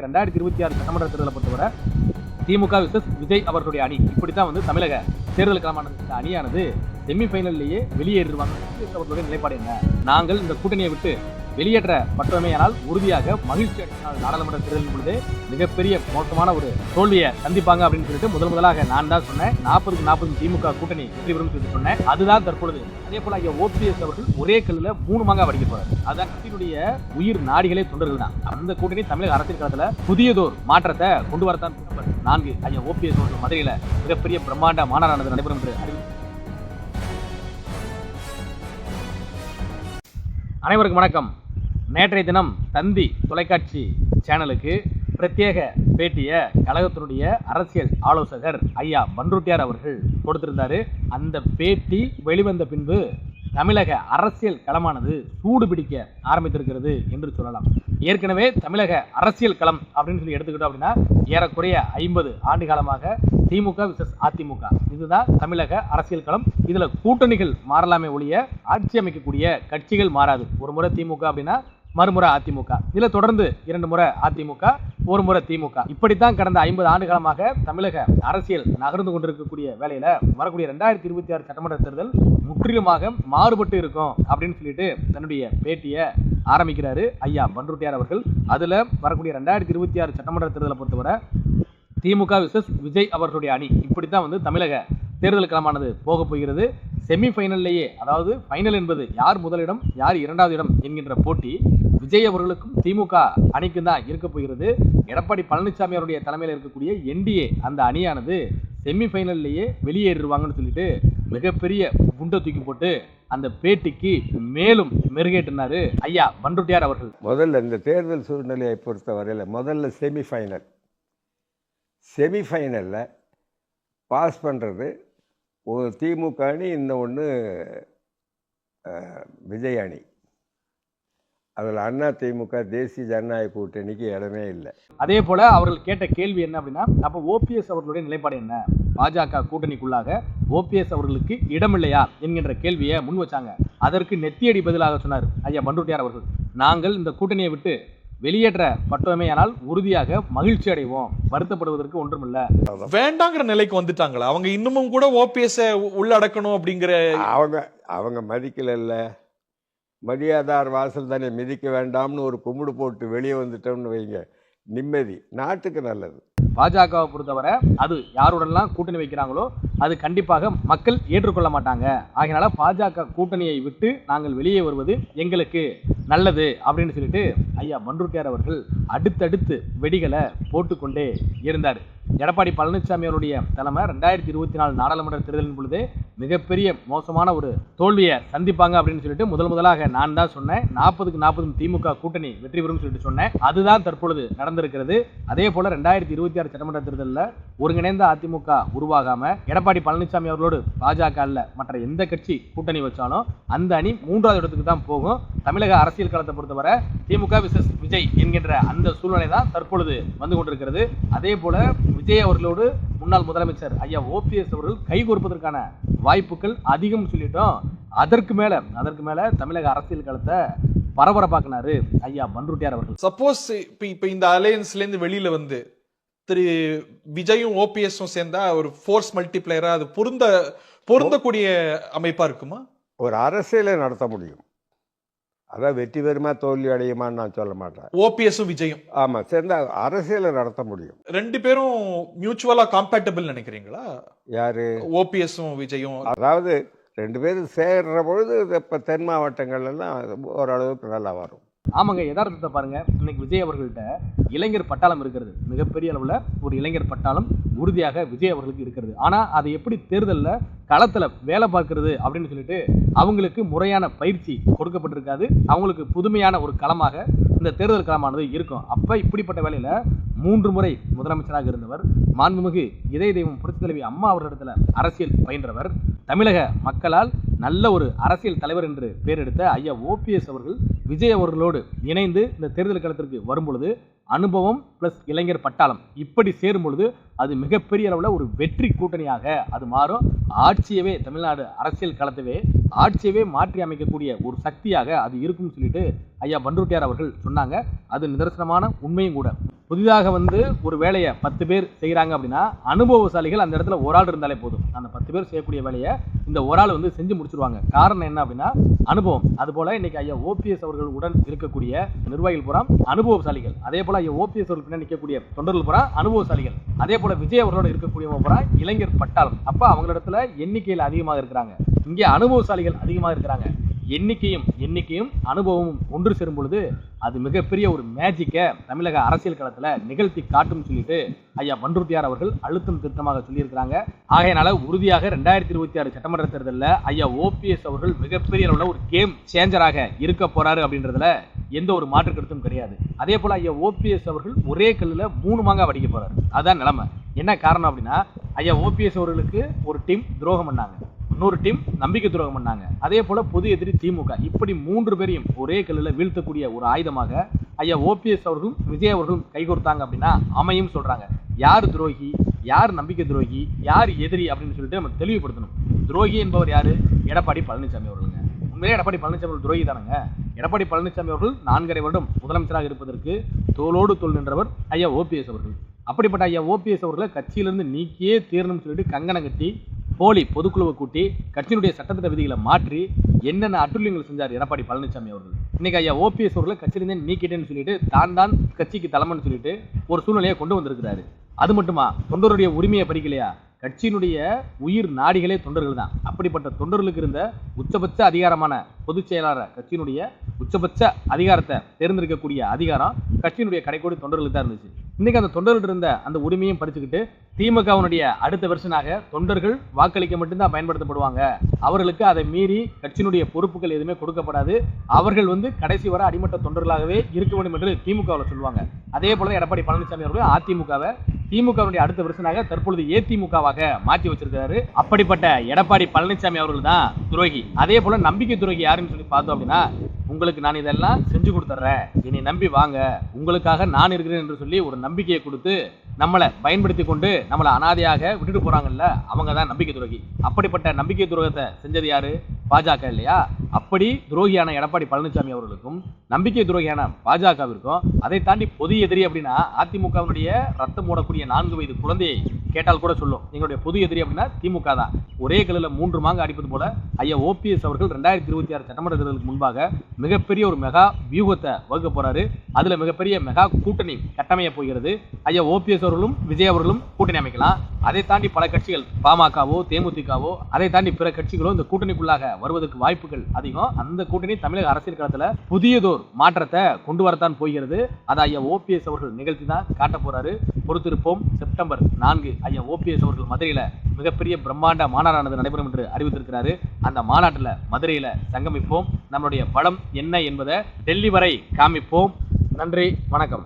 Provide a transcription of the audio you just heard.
ரெண்டாயிரத்தி இருபத்தி ஆறு சட்டமன்ற தேர்தலை பொறுத்தவரை திமுக விசஸ் விஜய் அவர்களுடைய அணி. இப்படித்தான் வந்து தமிழக தேர்தல் களமான அணியானது செமிஃபைனல்லையே வெளியேறிடுவாங்க. அவர்களுடைய நிலைப்பாடு என்ன? நாங்கள் இந்த கூட்டணியை விட்டு வெளியேற்ற பட்டமையானால் உறுதியாக மகிழ்ச்சி அடைந்தால் நாடாளுமன்ற தேர்தலின் பொழுது மிகப்பெரிய மோசமான ஒரு தோல்வியை சந்திப்பாங்க அப்படின்னு சொல்லிட்டு முதல் முதலாக நான் தான் சொன்னேன். நாற்பதுக்கு நாற்பது திமுக கூட்டணி வெற்றி பெறும் சொல்லி சொன்னேன். அதுதான் தற்பொழுது. அதே போல ஐயா ஓபிஎஸ் அவர்கள் ஒரே கல்லில் மூணு மாங்காய் வடிக்க போறாரு. அதுதான் கட்சியினுடைய உயிர் நாடிகளே தொண்டர்கள் தான். அந்த கூட்டணி தமிழக அரசியல் களத்துல புதியதோர் மாற்றத்தை கொண்டு வரத்தான் நான்கு ஐயா ஓபிஎஸ் அவர்கள் மதுரையில மிகப்பெரிய பிரம்மாண்ட மாநாடானது நடைபெறும் என்று அறிவித்தார் அனைவருக்கும் வணக்கம். நேற்றைய தினம் தந்தி தொலைக்காட்சி சேனலுக்கு பிரத்யேக பேட்டியை கழகத்தினுடைய அரசியல் ஆலோசகர் ஐயா பன்ருட்டியார் அவர்கள் கொடுத்திருந்தாரு. அந்த பேட்டி வெளிவந்த பின்பு தமிழக அரசியல் களமானது சூடு பிடிக்க ஆரம்பித்திருக்கிறது என்று சொல்லலாம். ஏற்கனவே தமிழக அரசியல் களம் அப்படின்னு சொல்லி எடுத்துக்கிட்டோம் அப்படின்னா ஏறக்குறைய ஐம்பது ஆண்டு காலமாக திமுக விசஸ் அதிமுக. இதுதான் தமிழக அரசியல் களம். இதில் கூட்டணிகள் மாறலாமே ஒழிய ஆட்சி அமைக்கக்கூடிய கட்சிகள் மாறாது. ஒரு முறை திமுக அப்படின்னா மறுமுறை அதிமுக. இதில் தொடர்ந்து இரண்டு முறை அதிமுக ஒரு முறை திமுக. இப்படித்தான் கடந்த ஐம்பது ஆண்டு காலமாக தமிழக அரசியல் நகர்ந்து கொண்டிருக்கக்கூடிய வேலையில வரக்கூடிய ரெண்டாயிரத்தி இருபத்தி ஆறு சட்டமன்ற தேர்தல் முற்றிலுமாக மாறுபட்டு இருக்கும் அப்படின்னு சொல்லிட்டு தன்னுடைய பேட்டியை ஆரம்பிக்கிறாரு ஐயா பன்ருட்டியார் அவர்கள். அதுல வரக்கூடிய ரெண்டாயிரத்தி இருபத்தி ஆறு சட்டமன்ற தேர்தலை பொறுத்தவரை திமுக விசஸ் விஜய் அவர்களுடைய அணி. இப்படித்தான் வந்து தமிழக தேர்தல் களமானது போக போகிறது. செமிஃபைனல்லையே அதாவது ஃபைனல் என்பது யார் முதலிடம் யார் இரண்டாவது இடம் என்கின்ற போட்டி விஜய் அவர்களுக்கும் திமுக அணிக்கும் தான் இருக்க போகிறது. எடப்பாடி பழனிசாமி அவருடைய தலைமையில் இருக்கக்கூடிய என்டிஏ அந்த அணியானது செமிஃபைனல்லையே வெளியேறிடுவாங்கன்னு சொல்லிட்டு மிகப்பெரிய குண்டை தூக்கி போட்டு அந்த பேட்டிக்கு மேலும் மெருகேட்டினார் ஐயா பண்ருட்டியார் அவர்கள். முதல்ல இந்த தேர்தல் சூழ்நிலையை பொறுத்த வரையில் முதல்ல செமிஃபைனல் செமிஃபைனலில் பாஸ் பண்ணுறது ஒரு திமுக அணி இந்த ஒன்று விஜய் அணி. அதில் அண்ணா திமுக தேசிய ஜனநாயக கூட்டணிக்கு இடமே இல்லை. அதே போல் அவர்கள் கேட்ட கேள்வி என்ன அப்படின்னா அப்போ ஓபிஎஸ் அவர்களுடைய நிலைப்பாடு என்ன? பாஜக கூட்டணிக்குள்ளாக ஓபிஎஸ் அவர்களுக்கு இடமில்லையா என்கின்ற கேள்வியை முன் வச்சாங்க. அதற்கு நெத்தியடி பதிலாக சொன்னார் ஐயா பண்ருட்டியார் அவர்கள். நாங்கள் இந்த கூட்டணியை விட்டு வெளியேற்ற பட்டோமேயானால் உறுதியாக மகிழ்ச்சி அடைவோம். வருத்தப்படுவதற்கு ஒன்றுமில்லை. வேண்டாங்கிற நிலைக்கு வந்துட்டாங்களா? அவங்க இன்னமும் கூட ஓபிஎஸ் உள்ளடக்கணும் அப்படிங்கிற அவங்க அவங்க மதிக்கலைல்ல மரியாதார் வாசல் தானே மிதிக்க வேண்டாம்னு ஒரு கும்பிடு போட்டு வெளியே வந்துட்டோம்னு வைங்க. நிம்மதி. நாட்டுக்கு நல்லது. பாஜகவை பொறுத்தவரை அது யாருடன்லாம் கூட்டணி வைக்கிறாங்களோ அது கண்டிப்பாக மக்கள் ஏற்றுக்கொள்ள மாட்டாங்க. ஆகையினால பாஜக கூட்டணியை விட்டு நாங்கள் வெளியே வருவது எங்களுக்கு நல்லது அப்படின்னு சொல்லிட்டு ஐயா பன்ருட்டியார் அவர்கள் அடுத்தடுத்து வெடிகளை போட்டுக்கொண்டே இருந்தார். எடப்பாடி பழனிசாமி அவருடைய தலைமை ரெண்டாயிரத்தி இருபத்தி நாலு நாடாளுமன்ற தேர்தலின் பொழுது மிகப்பெரிய மோசமான ஒரு தோல்வியை சந்திப்பாங்க அப்படின்னு சொல்லிட்டு முதல் முதலாக நான் தான் சொன்னேன். நாற்பதுக்கு நாற்பது திமுக கூட்டணி வெற்றி பெறும் சொல்லிட்டு சொன்னேன். அதுதான் தற்பொழுது நடந்திருக்கிறது. அதே போல ரெண்டாயிரத்தி இருபத்தி ஆறு சட்டமன்ற தேர்தலில் ஒருங்கிணைந்த அதிமுக உருவாகாம எடப்பாடி பழனிசாமி அவர்களோடு பாஜக அல்ல மற்ற எந்த கட்சி கூட்டணி வச்சாலும் அந்த அணி மூன்றாவது இடத்துக்கு தான் போகும். தமிழக அரசியல் களத்தை பொறுத்தவரை திமுக விசஸ் விஜய் என்கின்ற அந்த சூழ்நிலை தான் தற்பொழுது வந்து கொண்டிருக்கிறது. அதே போல விஜய் அவர்களோடு முன்னாள் முதலமைச்சர் ஐயா ஓபிஎஸ் அவர்கள் கைகோர்ப்பதற்கான வாய்ப்புகள் அதிகம் சொல்லிட்டோம். அதற்கு மேல அதற்கு மேல தமிழக அரசியல் களத்தை பரபரப்பாக்குனாரு ஐயா பன்ருட்டியார் அவர்கள். சப்போஸ் இப்ப இப்ப இந்த அலையன்ஸ்ல இருந்து வெளியில வந்து திரு விஜயும் ஓபிஎஸும் சேர்ந்தா ஒரு ஃபோர்ஸ் மல்டிப்ளையரா அது பொருந்த பொருந்தக்கூடிய அமைப்பா இருக்குமா? ஒரு அரசியலை நடத்த முடியும். அதான் வெற்றி பெறுமா தோல்வி அடையுமான்னு நான் சொல்ல மாட்டேன். ஓபிஎஸும் விஜயும். ஆமாம் சேர்ந்தா அரசியலை நடத்த முடியும். ரெண்டு பேரும் மியூச்சுவலா காம்பேட்டபிள் நினைக்கிறீங்களா? யாரு? ஓபிஎஸும் விஜயும். அதாவது ரெண்டு பேரும் சேர்ற பொழுது இப்போ தென் மாவட்டங்கள்லாம் ஓரளவுக்கு நல்லா வரும். ஆமாங்க யதார்த்தத்தை பாருங்க. இன்னைக்கு விஜய் அவர்கள்ட்ட இளைஞர் பட்டாளம் இருக்கிறது. மிகப்பெரிய அளவில் ஒரு இளைஞர் பட்டாளம் உறுதியாக விஜய் அவர்களுக்கு இருக்கிறது. ஆனால் அதை எப்படி தேர்தலில் களத்தில் வேலை பார்க்கறது அப்படின்னு சொல்லிட்டு அவங்களுக்கு முறையான பயிற்சி கொடுக்கப்பட்டிருக்காது. அவங்களுக்கு புதுமையான ஒரு களமாக இந்த தேர்தல் களமானது இருக்கும். அப்போ இப்படிப்பட்ட வேலையில் மூன்று முறை முதலமைச்சராக இருந்தவர் மாண்புமிகு இதய தெய்வம் புரட்சி தலைவி அம்மா அவர்களிடத்துல அரசியல் பயின்றவர் தமிழக மக்களால் நல்ல ஒரு அரசியல் தலைவர் என்று பெயர் எடுத்த ஐயா ஓபிஎஸ் அவர்கள் விஜய் அவர்களோடு இணைந்து இந்த தேர்தல் களத்திற்கு வரும்பொழுது அனுபவம் பிளஸ் இளைஞர் பட்டாளம் இப்படி சேரும் பொழுது அது மிகப்பெரிய அளவில் ஒரு வெற்றி கூட்டணியாக அது மாறும். ஆட்சியவே தமிழ்நாடு அரசியல் களத்தவே ஆட்சியவே மாற்றி அமைக்கக்கூடிய ஒரு சக்தியாக அது இருக்கும்னு சொல்லிட்டு ஐயா பண்ருட்டியார் அவர்கள் சொன்னாங்க. அது நிதர்சனமான உண்மையும் கூட. புதிதாக வந்து ஒரு வேலையை பத்து பேர் செய்கிறாங்க அப்படின்னா அனுபவசாலிகள் அந்த இடத்துல ஒரு ஆள் இருந்தாலே போதும். அந்த பத்து பேர் செய்யக்கூடிய வேலையை இந்த ஒரு ஆள் வந்து செஞ்சு முடிச்சிருவாங்க. காரணம் என்ன அப்படின்னா அனுபவம். அதுபோல் இன்னைக்கு ஐயா ஓபிஎஸ் அவர்கள் உடன் இருக்கக்கூடிய நிர்வாகிகள் புறம் அனுபவசாலிகள். அதே போல் ஐயா ஓபிஎஸ் அவர்கள் பின்னாடி நிற்கக்கூடிய தொண்டர்கள் புறம் அனுபவசாலிகள். அதே போல் விஜய் அவர்களோட இருக்கக்கூடியவங்க புறம் இளைஞர் பட்டாளம். அப்போ அவங்களிடத்துல எண்ணிக்கையில் அதிகமாக இருக்கிறாங்க. இங்கே அனுபவசாலிகள் அதிகமாக இருக்கிறாங்க. எண்ணிக்கையும் எண்ணிக்கையும் அனுபவமும் ஒன்று சேரும் பொழுது அது மிகப்பெரிய ஒரு மேஜிக்கை தமிழக அரசியல் களத்தில் நிகழ்த்தி காட்டும் சொல்லிட்டு ஐயா பன்ருத்தியார் அவர்கள் அழுத்தம் திருத்தமாக சொல்லியிருக்கிறாங்க. ஆகையினால உறுதியாக ரெண்டாயிரத்தி இருபத்தி ஆறு சட்டமன்ற தேர்தலில் ஐயா ஓபிஎஸ் அவர்கள் மிகப்பெரிய அளவில் ஒரு கேம் சேஞ்சராக இருக்க போறாரு அப்படின்றதுல எந்த ஒரு மாற்று கருத்தும் கிடையாது. அதே போல ஐயா ஓபிஎஸ் அவர்கள் ஒரே கல்லில் மூணு மாங்காய் வடிக்க போறாரு. அதான் நிலைமை. என்ன காரணம் அப்படின்னா ஐயா ஓபிஎஸ் அவர்களுக்கு ஒரு டீம் துரோகம் பண்ணாங்க. இன்னொரு டீம் நம்பிக்கை துரோகம் பண்ணாங்க. அதே போல பொது எதிரி திமுக. இப்படி மூன்று பேரையும் ஒரே கல்லில் வீழ்த்தக்கூடிய ஒரு ஆயுதமாக ஐயா ஓபிஎஸ் அவர்களும் விஜய் அவர்களும் கைகொடுத்தாங்க அப்படின்னா அமையும் சொல்றாங்க. யார் துரோகி? யார் நம்பிக்கை துரோகி? யார் எதிரி அப்படின்னு சொல்லிட்டு நம்ம தெளிவுபடுத்தணும். துரோகி என்பவர் யாரு? எடப்பாடி பழனிசாமி அவர்களுங்க. உண்மையிலே எடப்பாடி பழனிசாமி அவர்கள் துரோகி தானுங்க. எடப்பாடி பழனிசாமி அவர்கள் நான்கரை வருடம் முதலமைச்சராக இருப்பதற்கு தோளோடு தோல் நின்றவர் ஐயா ஓபிஎஸ் அவர்கள். அப்படிப்பட்ட ஐயா ஓபிஎஸ் அவர்களை கட்சியிலிருந்து நீக்கியே தீரணும்னு சொல்லிட்டு கங்கணம் கட்டி போலி பொதுக்குழுவை கூட்டி கட்சியினுடைய சட்டத்திட்ட விதிகளை மாற்றி என்னென்ன அட்டுழியங்கள் செஞ்சார் எடப்பாடி பழனிசாமி அவர்கள்? இன்னைக்கு ஐயா ஓபிஎஸ் அவர்களை கட்சியிலிருந்தே நீக்கிட்டேன்னு சொல்லிட்டு தான் தான் கட்சிக்கு தலைமைன்னு சொல்லிட்டு ஒரு சூழ்நிலையை கொண்டு வந்திருக்கிறாரு. அது மட்டுமா? தொண்டருடைய உரிமையை பறிக்கலையா? கட்சியினுடைய உயிர் நாடிகளே தொண்டர்கள் தான். அப்படிப்பட்ட தொண்டர்களுக்கு இருந்த உச்சபட்ச அதிகாரமான பொதுச் செயலாளர் கட்சியினுடைய உச்சபட்ச அதிகாரத்தை தேர்ந்தெடுக்கக்கூடிய அதிகாரம் கட்சியினுடைய கடைக்கோடி தொண்டர்களுக்கு தான் இருந்துச்சு. இன்றைக்கி அந்த தொண்டர்கள் இருந்த அந்த உரிமையும் பறிச்சுக்கிட்டு திமுகவினுடைய அடுத்த வெர்ஷனாக தொண்டர்கள் வாக்களிக்க மட்டும்தான் பயன்படுத்தப்படுவாங்க. அவர்களுக்கு அதை மீறி கட்சியினுடைய பொறுப்புகள் எதுவுமே கொடுக்கப்படாது. அவர்கள் வந்து கடைசி வரை அடிமட்ட தொண்டர்களாகவே இருக்க வேண்டும் என்று திமுகவில் சொல்லுவாங்க. அதே போல எடப்பாடி பழனிசாமி அவர்கள் அதிமுகவை திமுகவுடைய அடுத்த வருஷனாக தற்பொழுது ஏதிமுகவாக மாற்றி வச்சிருக்காரு அப்படிப்பட்ட எடப்பாடி பழனிசாமி அவர்கள் தான் துரோகி. அதே போல நம்பிக்கை துரோகி யாருன்னு சொல்லி பார்த்தோம் அப்படின்னா உங்களுக்கு நான் இதெல்லாம் செஞ்சு கொடுத்துட்றேன். என்னை நம்பி வாங்க. உங்களுக்காக நான் இருக்கிறேன் என்று சொல்லி ஒரு நம்பிக்கையை கொடுத்து நம்மளை பயன்படுத்தி கொண்டு நம்மளை அனாதையாக விட்டுட்டு போறாங்கல்ல அவங்க தான் நம்பிக்கை துரோகி. அப்படிப்பட்ட நம்பிக்கை துரோகத்தை செஞ்சது யாரு? பாஜக இல்லையா? அப்படி துரோகியான எடப்பாடி பழனிசாமி அவர்களுக்கும் நம்பிக்கை துரோகியான பாஜகவிற்கும் அதை தாண்டி பொது எதிரி அப்படின்னா அதிமுகவினுடைய ரத்தம் ஓடக்கூடிய நான்கு வயது குழந்தையை கேட்டால் கூட சொல்லும். எங்களுடைய பொது எதிரி அப்படின்னா திமுக தான். ஒரே கல்லில் மூன்று மாங்க அடிப்பது போல ஐயா ஓபிஎஸ் அவர்கள் ரெண்டாயிரத்தி இருபத்தி ஆறு சட்டமன்ற தேர்தலுக்கு முன்பாக மிகப்பெரிய ஒரு மெகா வியூகத்தை வகுக்க போறாரு. அதுல மிகப்பெரிய மெகா கூட்டணி கட்டமைய போகிறது. ஐயா ஓபிஎஸ் அவர்களும் விஜய் அவர்களும் கூட்டணி அமைக்கலாம். அதை தாண்டி பல கட்சிகள் பாமகவோ தேமுதிகவோ அதை தாண்டி பிற கட்சிகளோ இந்த கூட்டணிக்குள்ளாக வருவதற்கு வாய்ப்புகள் அதிகம். அந்த கூட்டணி தமிழக அரசியல் களத்துல புதியதோர் மாற்றத்தை கொண்டு வரத்தான் போகிறது. அதை ஐயா ஓபிஎஸ் அவர்கள் நிகழ்த்தி தான் காட்ட போறாரு. பொறுத்திருப்போம். செப்டம்பர் நான்கு ஐயா ஓபிஎஸ் அவர்கள் மதுரையில மிகப்பெரிய பிரம்மாண்ட மாநாடானது நடைபெறும் என்று அறிவித்திருக்கிறாரு. அந்த மாநாட்டில் மதுரையில சங்கமிப்போம். நம்மளுடைய பலம் என்ன என்பதை டெல்லி வரை காமிப்போம். நன்றி. வணக்கம்.